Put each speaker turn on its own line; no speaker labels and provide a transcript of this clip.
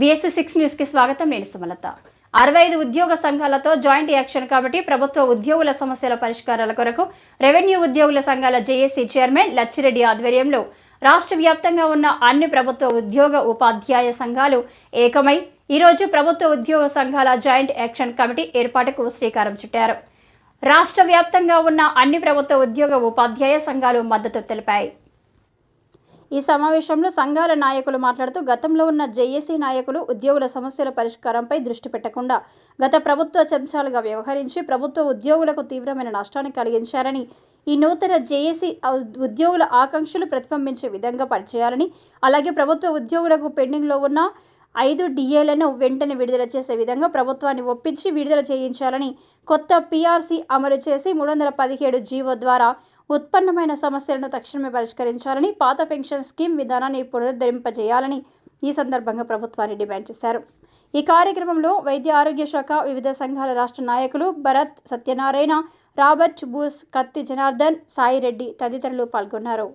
BSc six న్యూస్కి స్వాగతం. నేను సుమలత. అరవై ఐదు ఉద్యోగ సంఘాలతో జాయింట్ యాక్షన్ కమిటీ ప్రభుత్వ ఉద్యోగుల సమస్యల పరిష్కారాల కొరకు రెవెన్యూ ఉద్యోగుల సంఘాల జేఏసీ చైర్మన్ లచ్చిరెడ్డి ఆధ్వర్యంలో రాష్ట్ర వ్యాప్తంగా ఉన్న అన్ని ప్రభుత్వ ఉద్యోగ ఉపాధ్యాయ సంఘాలు ఏకమై ఈరోజు ప్రభుత్వ ఉద్యోగ సంఘాల జాయింట్ యాక్షన్ కమిటీ ఏర్పాటుకు శ్రీకారం చుట్టారు. రాష్ట్ర వ్యాప్తంగా ఉన్న అన్ని ప్రభుత్వ ఉద్యోగ ఉపాధ్యాయ సంఘాలు మద్దతు తెలిపాయి. ఈ సమావేశంలో సంఘాల నాయకులు మాట్లాడుతూ గతంలో ఉన్న జేఏసీ నాయకులు ఉద్యోగుల సమస్యల పరిష్కారంపై దృష్టి పెట్టకుండా గత ప్రభుత్వ చెంచాలుగా వ్యవహరించి ప్రభుత్వ ఉద్యోగులకు తీవ్రమైన నష్టాన్ని కలిగించారని ఈ నూతన జేఏసీ ఉద్యోగుల ఆకాంక్షలు ప్రతిబింబించే విధంగా పనిచేయాలని అలాగే ప్రభుత్వ ఉద్యోగులకు పెండింగ్లో ఉన్న ఐదు డిఏలను వెంటనే విడుదల చేసే విధంగా ప్రభుత్వాన్ని ఒప్పించి విడుదల చేయించాలని కొత్త పీఆర్సీ అమలు చేసి మూడు వందల పదిహేడు జీవో ద్వారా ఉత్పన్నమైన సమస్యలను తక్షణమే పరిష్కరించాలని పాత పెన్షన్ స్కీమ్ విధానాన్ని పునరుద్ధరింపజేయాలని ఈ సందర్భంగా ప్రభుత్వాన్ని డిమాండ్ చేశారు. ఈ కార్యక్రమంలో వైద్య ఆరోగ్య శాఖ వివిధ సంఘాల రాష్ట్ర నాయకులు భరత్ సత్యనారాయణ రాబర్ట్ బూస్ కత్తి జనార్దన్ సాయిరెడ్డి తదితరులు పాల్గొన్నారు.